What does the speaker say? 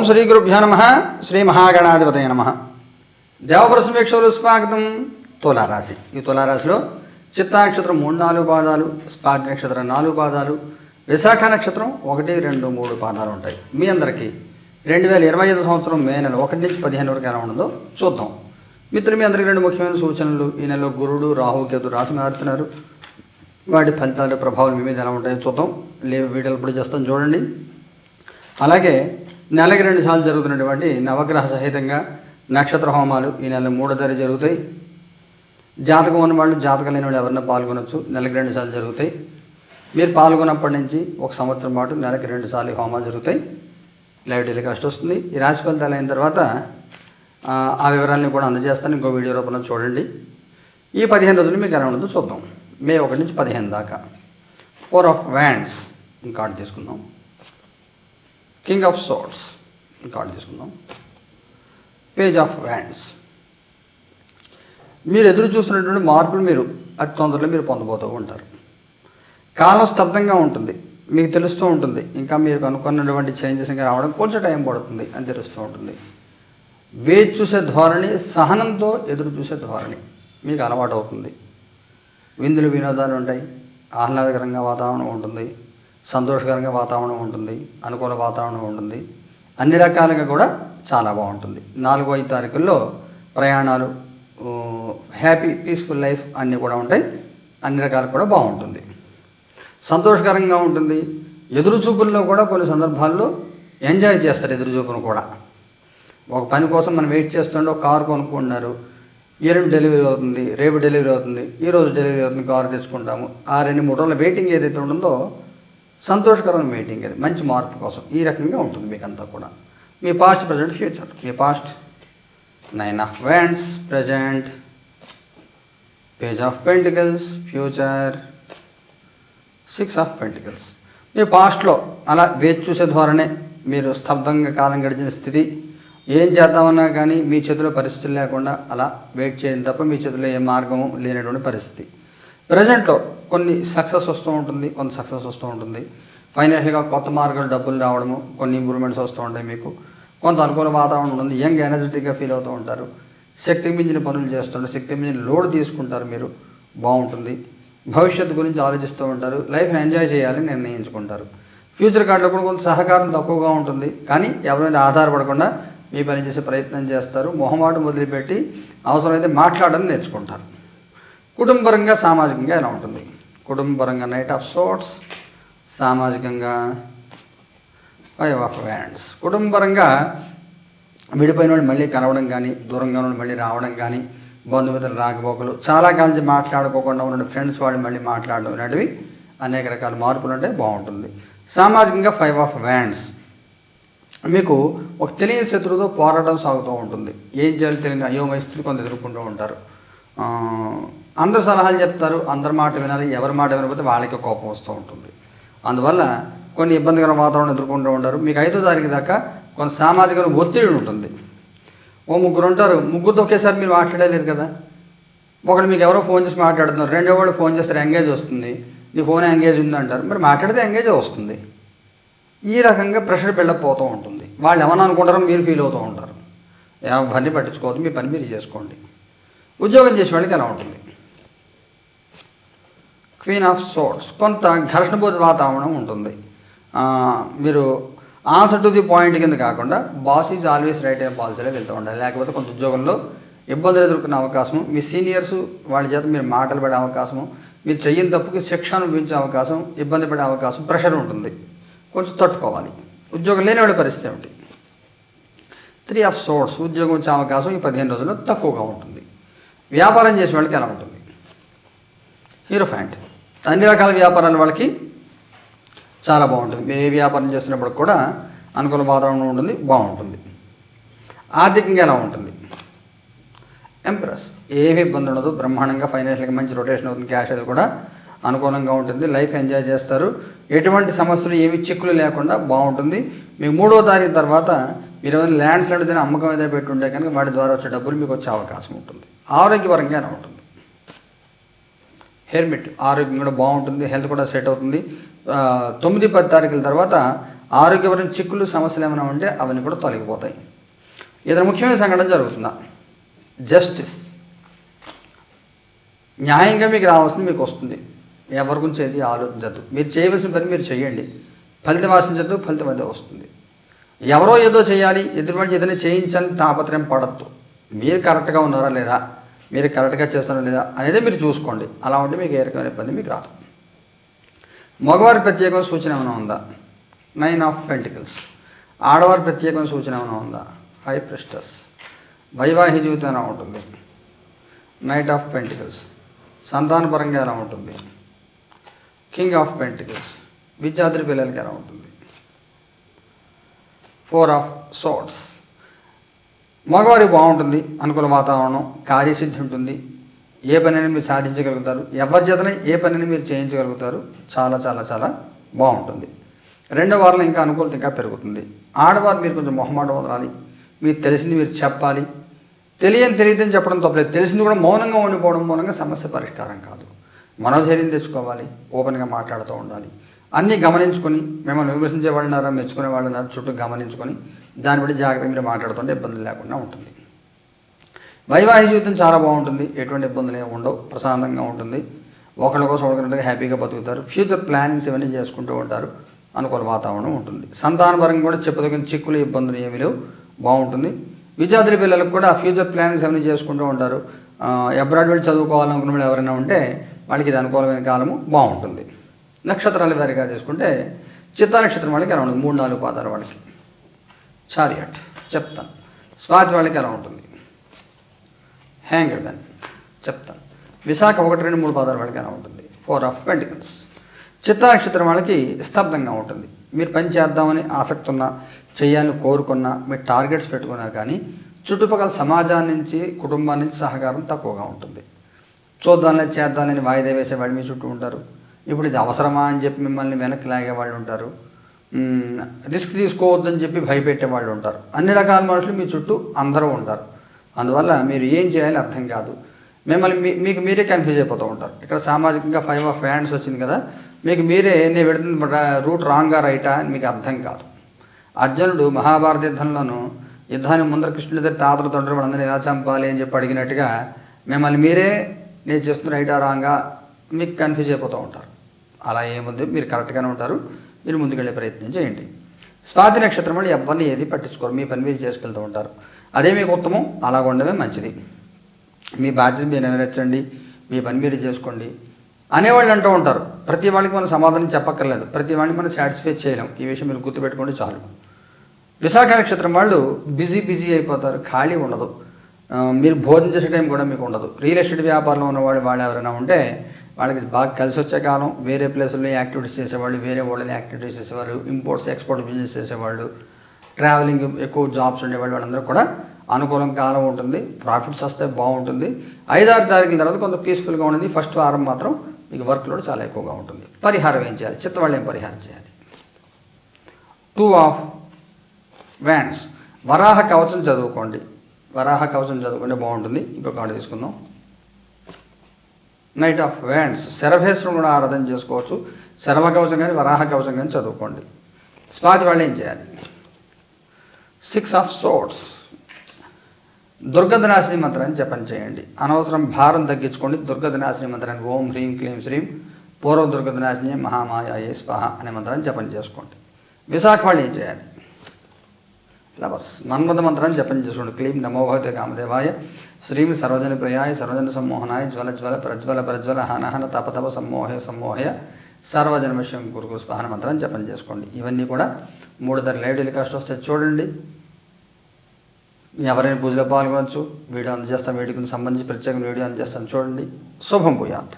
ఓం శ్రీ గురుభ్యో నమ. శ్రీ మహాగణాధిపతయ నమ. దేవప్రసమేక్షలు స్వాగతం. తులారాశి. ఈ తులారాశిలో చిత్తా నక్షత్రం మూడు నాలుగు పాదాలు స్పాగ్ నక్షత్రం నాలుగు పాదాలు విశాఖ నక్షత్రం ఒకటి రెండు మూడు పాదాలు ఉంటాయి. మీ అందరికీ రెండు వేల ఇరవై ఐదు సంవత్సరం మే నెల ఒకటి నుంచి పదిహేను వరకు ఎలా ఉండదో చూద్దాం. మిత్రులు మీ అందరికీ రెండు ముఖ్యమైన సూచనలు. ఈ నెలలో గురుడు రాహు కేతు రాశి మారుతున్నారు. వాటి ఫలితాలు ప్రభావాలు మీ మీద ఎలా ఉంటాయో చూద్దాం. లేవు వీడియోలు ఇప్పుడు చేస్తాం చూడండి. అలాగే నెలకి రెండు సార్లు జరుగుతున్నటువంటి నవగ్రహ సహితంగా నక్షత్ర హోమాలు ఈ నెల మూడో తారీఖు జరుగుతాయి. జాతకం ఉన్న వాళ్ళు జాతకం లేని వాళ్ళు ఎవరైనా పాల్గొనొచ్చు. నెలకి రెండు సార్లు జరుగుతాయి. మీరు పాల్గొన్నప్పటి నుంచి ఒక సంవత్సరం పాటు నెలకి రెండు సార్లు హోమాలు జరుగుతాయి. లైవ్ టెలికాస్ట్ వస్తుంది. ఈ రాశి ఫలితాలు అయిన తర్వాత ఆ, వివరాలను కూడా అందజేస్తాను. ఇంకో వీడియో రూపంలో చూడండి. ఈ పదిహేను రోజులు మీకు ఎలా ఉండదో చూద్దాం. మే ఒకటి నుంచి పదిహేను దాకా. ఫోర్ ఆఫ్ వ్యాండ్స్ కార్డు తీసుకుందాం. కింగ్ ఆఫ్ సోర్ట్స్ కార్డు తీసుకుందాం. పేజ్ ఆఫ్ వ్యాండ్స్ మీరు ఎదురు చూస్తున్నటువంటి మార్పులు మీరు అతి తొందరలో మీరు పొందబోతూ ఉంటారు. కాలం స్తబ్దంగా ఉంటుంది. మీకు తెలుస్తూ ఉంటుంది. ఇంకా మీరు అనుకున్నటువంటి చేంజెస్ ఇంకా రావడం కొంచెం టైం పడుతుంది అని తెలుస్తూ ఉంటుంది. వేచి చూసే ధోరణి సహనంతో ఎదురు చూసే ధోరణి మీకు అలవాటు అవుతుంది. విందులు వినోదాలు ఉంటాయి. ఆహ్లాదకరంగా వాతావరణం ఉంటుంది. సంతోషకరంగా వాతావరణం ఉంటుంది అనుకూల వాతావరణం ఉంటుంది. అన్ని రకాలుగా కూడా చాలా బాగుంటుంది. నాలుగో ఐదు తారీఖుల్లో ప్రయాణాలు హ్యాపీ పీస్ఫుల్ లైఫ్ అన్నీ కూడా ఉంటాయి. అన్ని రకాలు కూడా బాగుంటుంది. సంతోషకరంగా ఉంటుంది. ఎదురు చూపుల్లో కూడా కొన్ని సందర్భాల్లో ఎంజాయ్ చేస్తారు ఎదురు చూపును కూడా. ఒక పని కోసం మనం వెయిట్ చేస్తుంటే ఒక కారు కొనుక్కుంటున్నారు. ఎల్లుండి డెలివరీ అవుతుంది రేపు డెలివరీ అవుతుంది ఈరోజు డెలివరీ అవుతుంది కారు తెచ్చుకుంటాము. ఆ రెండు మూడు రోజుల వెయిటింగ్ ఏదైతే ఉంటుందో సంతోషకరమైన వెయిటింగ్ అది మంచి మార్పు కోసం. ఈ రకంగా ఉంటుంది మీకంతా కూడా. మీ past present future me past nine of wands present. Page of pentacles future. Six of pentacles. మీ పాస్ట్లో అలా వేచి చూసే ద్వారానే మీరు స్తబ్దంగా కాలం గడిచిన స్థితి. ఏం చేద్దామన్నా కానీ మీ చేతిలో పరిస్థితులు లేకుండా అలా వెయిట్ చేయడం తప్ప మీ చేతిలో ఏ మార్గము లేనటువంటి పరిస్థితి. ప్రజెంట్లో కొన్ని సక్సెస్ వస్తూ ఉంటుంది కొంత సక్సెస్ వస్తూ ఉంటుంది. ఫైనాన్షియల్గా కొత్త మార్గాలు డబ్బులు రావడము కొన్ని ఇంప్రూవ్మెంట్స్ వస్తూ ఉంటాయి మీకు. కొంత అనుకూల వాతావరణం ఉంటుంది యంగ్ ఎనర్జెటిక్గా ఫీల్ అవుతూ ఉంటారు. శక్తి మించిన పనులు చేస్తుంటారు శక్తి మించిన లోడ్ తీసుకుంటారు మీరు. బాగుంటుంది. భవిష్యత్తు గురించి ఆలోచిస్తూ ఉంటారు లైఫ్ని ఎంజాయ్ చేయాలని నిర్ణయించుకుంటారు. ఫ్యూచర్ కార్డులో కూడా కొంత సహకారం తక్కువగా ఉంటుంది కానీ ఎవరి మీద ఆధారపడకుండా మీ పని చేసే ప్రయత్నం చేస్తారు. మొహమాటం వదిలిపెట్టి అవసరమైతే మాట్లాడడం నేర్చుకుంటారు. కుటుంబపరంగా సామాజికంగా ఎలా ఉంటుంది? కుటుంబపరంగా నైట్ ఆఫ్ సోట్స్ సామాజికంగా ఫైవ్ ఆఫ్ వ్యాండ్స్ కుటుంబపరంగా విడిపోయిన వాళ్ళు మళ్ళీ కలవడం కానీ దూరంగా ఉన్న వాళ్ళు మళ్ళీ రావడం కానీ బంధుమిత్రులు రాకపోకలు చాలా కాలం మాట్లాడుకోకుండా ఉన్న ఫ్రెండ్స్ వాళ్ళు మళ్ళీ మాట్లాడడం ఇలాంటివి అనేక రకాల మార్పులు ఉంటాయి బాగుంటుంది. సామాజికంగా ఫైవ్ ఆఫ్ వ్యాండ్స్ మీకు ఒక తెలియని శత్రువుతో పోరాటం సాగుతూ ఉంటుంది. ఏం చేయాలో తెలియని అయోమయ స్థితి కొంత ఎదుర్కొంటూ ఉంటారు. అందరు సలహాలు చెప్తారు అందరి మాట వినాలి ఎవరి మాట వినకపోతే వాళ్ళకి కోపం వస్తూ ఉంటుంది. అందువల్ల కొన్ని ఇబ్బందికర వాతావరణం ఎదుర్కొంటూ ఉంటారు. మీకు ఐదో తారీఖు దాకా కొంత సామాజిక ఒత్తిడి ఉంటుంది. ఓ ముగ్గురు ఉంటారు. ముగ్గురితో ఒకేసారి మీరు మాట్లాడలేరు కదా. ఒకళ్ళు మీకు ఎవరో ఫోన్ చేసి మాట్లాడుతున్నారు. రెండో వాళ్ళు ఫోన్ చేస్తారు ఎంగేజ్ వస్తుంది. నీ ఫోన్ ఎంగేజ్ ఉంది అంటారు మరి మాట్లాడితే ఎంగేజ్ వస్తుంది. ఈ రకంగా ప్రెషర్ బిల్డప్ అవుతూ ఉంటుంది. వాళ్ళు ఏమన్నా అనుకుంటారో మీరు ఫీల్ అవుతూ ఉంటారు. ఎవరిని పట్టించుకోవద్దు మీ పని మీరు చేసుకోండి. ఉద్యోగం చేసే వాళ్ళకి ఎలా ఉంటుంది? Queen of swords. కొంత ఘర్షణభూత వాతావరణం ఉంటుంది. మీరు ఆన్సర్ టు ది పాయింట్ కింద కాకుండా బాస్ ఈజ్ ఆల్వేస్ రైట్ అయిన పాలసీలో వెళ్తూ ఉండాలి. లేకపోతే కొంత ఉద్యోగంలో ఇబ్బందులు ఎదుర్కొనే అవకాశము మీ సీనియర్స్ వాళ్ళ చేత మీరు మాటలు పడే అవకాశము మీరు చెయ్యని తప్పుకి శిక్ష అనుభవించే అవకాశం ఇబ్బంది పడే అవకాశం ప్రెషర్ ఉంటుంది. కొంచెం తట్టుకోవాలి. ఉద్యోగం లేని వాళ్ళ పరిస్థితి ఏమిటి? Three of swords. ఉద్యోగం వచ్చే అవకాశం ఈ పదిహేను రోజుల్లో తక్కువగా ఉంటుంది. వ్యాపారం చేసే వాళ్ళకి ఎలా ఉంటుంది? Hierophant. అన్ని రకాల వ్యాపారాల వాళ్ళకి చాలా బాగుంటుంది. మీరు ఏ వ్యాపారం చేస్తున్నప్పుడు కూడా అనుకూల వాతావరణం ఉంటుంది బాగుంటుంది. ఆర్థికంగా ఎలా ఉంటుంది? ఎంప్రెస్ ఏమి ఇబ్బంది ఉండదు. బ్రహ్మాండంగా ఫైనాన్షియల్గా మంచి రొటేషన్ అవుతుంది. క్యాష్ అది కూడా అనుకూలంగా ఉంటుంది. లైఫ్ ఎంజాయ్ చేస్తారు. ఎటువంటి సమస్యలు ఏమి చిక్కులు లేకుండా బాగుంటుంది. మీకు మూడో తారీఖు తర్వాత మీరు ఏమైనా ల్యాండ్స్ లాంటిది అమ్మకం ఏదైనా పెట్టుంటే కనుక వాటి ద్వారా వచ్చే డబ్బులు మీకు వచ్చే అవకాశం ఉంటుంది. ఆరోగ్యపరంగా ఎలా ఉంటుంది? హెల్మెట్ ఆరోగ్యం కూడా బాగుంటుంది హెల్త్ కూడా సెట్ అవుతుంది. తొమ్మిది పది తారీఖుల తర్వాత ఆరోగ్యపరమైన చిక్కులు సమస్యలు ఏమైనా ఉంటే అవన్నీ కూడా తొలగిపోతాయి. ఇతర ముఖ్యమైన సంఘటన జరుగుతుందా? జస్టిస్. న్యాయంగా మీకు రావాల్సింది మీకు వస్తుంది. ఎవరి గురించి ఏది ఆలోచించద్దు. మీరు చేయవలసిన పని మీరు చేయండి ఫలితం ఆశించద్దు ఫలితం అదే వస్తుంది. ఎవరో ఏదో చేయాలి ఎదురుపడి ఏదైనా చేయించని తాపత్రయం పడద్దు. మీరు కరెక్ట్గా ఉన్నారా లేదా? మీరు కరెక్ట్గా చేస్తారో లేదా అనేది మీరు చూసుకోండి. అలా ఉంటే మీకు ఏ రకమైన ఇబ్బంది మీకు రాదు. మగవారి ప్రత్యేకమైన సూచన ఏమైనా ఉందా? నైన్ ఆఫ్ పెంటికల్స్ ఆడవారి ప్రత్యేకమైన సూచన ఏమైనా ఉందా? హై ప్రెస్టస్ వైవాహిక జీవితం ఎలా ఉంటుంది? నైట్ ఆఫ్ పెంటికల్స్ సంతానపరంగా ఎలా ఉంటుంది? కింగ్ ఆఫ్ పెంటికల్స్ విద్యార్థి పిల్లలకి ఎలా ఉంటుంది? ఫోర్ ఆఫ్ సోట్స్ మగవారికి బాగుంటుంది అనుకూల వాతావరణం కార్యసిద్ధి ఉంటుంది. ఏ పనిని మీరు సాధించగలుగుతారు. ఎవరి చేతనే ఏ పనిని మీరు చేయించగలుగుతారు. చాలా చాలా చాలా బాగుంటుంది. రెండో వారంలో ఇంకా అనుకూలత ఇంకా పెరుగుతుంది. ఆడవారు మీరు కొంచెం మొహమాట వదలాలి. మీకు తెలిసింది మీరు చెప్పాలి. తెలియని తెలియదని చెప్పడం తప్పలేదు తెలిసింది కూడా మౌనంగా ఉండిపోవడం మూలంగా సమస్య పరిష్కారం కాదు. మనోధైర్యం తెచ్చుకోవాలి. ఓపెన్గా మాట్లాడుతూ ఉండాలి. అన్నీ గమనించుకొని మిమ్మల్ని విమర్శించే వాళ్ళున్నారా మెచ్చుకునే వాళ్ళున్నారా చుట్టూ గమనించుకొని దాన్ని బట్టి జాగ్రత్తగా మీరు మాట్లాడుతుంటే ఇబ్బందులు లేకుండా ఉంటుంది. వైవాహిక జీవితం చాలా బాగుంటుంది. ఎటువంటి ఇబ్బందులు ఏమి ఉండవు. ప్రశాంతంగా ఉంటుంది. ఒకళ్ళ కోసం ఒకరిగా హ్యాపీగా బతుకుతారు. ఫ్యూచర్ ప్లానింగ్స్ ఇవన్నీ చేసుకుంటూ ఉంటారు. అనుకూల వాతావరణం ఉంటుంది. సంతానపరంగా కూడా చెప్పదగిన చిక్కులు ఇబ్బందులు ఏమీ లేవు. బాగుంటుంది. విద్యార్థుల పిల్లలకు కూడా ఫ్యూచర్ ప్లానింగ్స్ అవన్నీ చేసుకుంటూ ఉంటారు. అబ్రాడ్ వెళ్ళి చదువుకోవాలనుకున్న వాళ్ళు ఎవరైనా ఉంటే వాళ్ళకి ఇది అనుకూలమైన కాలము. బాగుంటుంది. నక్షత్రాల వారిగా చేసుకుంటే చిత్తా నక్షత్రం వాళ్ళకి ఎలా ఉంటుంది. మూడు నాలుగు పాదాలు వాళ్ళకి. చారియట్ చెప్తాను. స్వాతి వాళ్ళకి ఎలా ఉంటుంది? హ్యాంగర్ మెన్ చెప్తాను. విశాఖ ఒకటి రెండు మూడు పాదాల వాళ్ళకి ఎలా ఉంటుంది? Four of pentacles. చిత్తా నక్షత్రం వాళ్ళకి స్తబ్దంగా ఉంటుంది. మీరు పని చేద్దామని ఆసక్తి ఉన్నా చేయాలని కోరుకున్నా మీరు టార్గెట్స్ పెట్టుకున్నా కానీ చుట్టుపక్కల సమాజాన్ని నుంచి కుటుంబాన్ని నుంచి సహకారం తక్కువగా ఉంటుంది. చూద్దాంలే చేద్దామని వాయిదా వేసే వాళ్ళు మీ చుట్టూ ఉంటారు. ఇప్పుడు ఇది అవసరమా అని చెప్పి మిమ్మల్ని వెనక్కి లాగే వాళ్ళు ఉంటారు. రిస్క్ తీసుకోవద్దని చెప్పి భయపెట్టే వాళ్ళు ఉంటారు. అన్ని రకాల మనుషులు మీ చుట్టూ అందరూ ఉంటారు. అందువల్ల మీరు ఏం చేయాలి అర్థం కాదు. మిమ్మల్ని మీ- మీకు మీరే కన్ఫ్యూజ్ అయిపోతూ ఉంటారు. ఇక్కడ సామాజికంగా ఫైవ్ ఆఫ్ హ్యాండ్స్ వచ్చింది కదా మీకు మీరే నేను పెడుతున్న రూట్ రాంగా రైటా అని మీకు అర్థం కాదు. అర్జునుడు మహాభారత యుద్ధంలోనూ యుద్ధాన్ని ముందర కృష్ణుడి దగ్గర తాతల తండ్రి వాళ్ళందరూ ఎలా చంపాలి అని చెప్పి అడిగినట్టుగా మిమ్మల్ని మీరే నేను చేస్తున్న రైటా రాంగా మీకు కన్ఫ్యూజ్ అయిపోతూ ఉంటారు. అలా ఏముంది? మీరు కరెక్ట్గానే ఉంటారు. మీరు ముందుకెళ్ళే ప్రయత్నం చేయండి. స్వాతి నక్షత్రం వాళ్ళు ఎవరిని ఏది పట్టించుకోరు. మీ పని మీరు చేసుకెళ్తూ ఉంటారు. అదే మీకు ఉత్తమం అలా ఉండడమే మంచిది. మీ బాధ్యత మీరు నెరవేర్చండి. మీ పని మీరు చేసుకోండి. అనేవాళ్ళు అంటూ ఉంటారు ప్రతి వాళ్ళకి మనం సమాధానం చెప్పక్కర్లేదు. ప్రతి వాడిని మనం సాటిస్ఫై చేయలేం. ఈ విషయం మీరు గుర్తుపెట్టుకోండి చాలు. విశాఖ నక్షత్రం వాళ్ళు బిజీ బిజీ అయిపోతారు. ఖాళీ ఉండదు. మీరు భోజనం చేసే టైం కూడా మీకు ఉండదు. రియల్ ఎస్టేట్ వ్యాపారంలో ఉన్న వాళ్ళు వాళ్ళు ఎవరైనా ఉంటే వాళ్ళకి బాగా కలిసి వచ్చే కాలం వేరే ప్లేసుల్లో యాక్టివిటీస్ చేసేవాళ్ళు వేరే వాళ్ళని యాక్టివిటీస్ చేసేవారు ఇంపోర్ట్స్ ఎక్స్పోర్ట్ బిజినెస్ చేసేవాళ్ళు ట్రావెలింగ్ ఎక్కువ జాబ్స్ ఉండేవాళ్ళు వాళ్ళందరూ కూడా అనుకూలం కాలం ఉంటుంది ప్రాఫిట్స్ వస్తే బాగుంటుంది. ఐదారు తారీఖుల తర్వాత కొంత పీస్ఫుల్గా ఉంటుంది ఫస్ట్ వారం మాత్రం మీకు వర్క్ లోడ్ చాలా ఎక్కువగా ఉంటుంది. పరిహారం ఏం చేయాలి? చిత్తవాళ్ళు ఏం పరిహారం చేయాలి? టూ ఆఫ్ వ్యాన్స్ వరాహ కవచం చదువుకోండి. వరాహ కవచం చదువుకుంటే బాగుంటుంది. ఇంకొక కార్డు తీసుకుందాం. నైట్ ఆఫ్ వ్యాండ్స్ శరభేశ్వరం కూడా ఆరాధన చేసుకోవచ్చు. శరభ కవచం కానీ వరాహ కవచం కానీ చదువుకోండి. స్వాతి వాళ్ళు ఏం చేయాలి? సిక్స్ ఆఫ్ సోట్స్ దుర్గదినాశిని మంత్రాన్ని జపం చేయండి. అనవసరం భారం తగ్గించుకోండి. దుర్గదినాశిని మంత్రాన్ని ఓం హ్రీం క్లీం శ్రీం. పూర్వ దుర్గదినాశిని మహామాయ ఏ స్వాహ అనే మంత్రాన్ని జపం చేసుకోండి. విశాఖ వాళ్ళు ఏం చేయాలి? లవర్స్ మన్మద మంత్రాన్ని జపం చేసుకోండి క్లీం నమోభవతి కామదేవాయ శ్రీం సర్వజన ప్రియాయ సర్వజన సమ్మోహనాయ జ్వల జ్వల ప్రజ్వల ప్రజ్వల హనహన తపతప సమ్మోహయ సమ్మోహయ సర్వజన విషయం గురుకు స్వాహన మంత్రాన్ని జపం చేసుకోండి ఇవన్నీ కూడా మూడు ధర లైవ్ టెలికాస్ట్ వస్తే చూడండి ఎవరైనా పూజలో పాల్గొనవచ్చు వీడియో అందజేస్తాం వీడియోకి సంబంధించి ప్రత్యేక వీడియో అందజేస్తాం చూడండి శుభం పోయాత్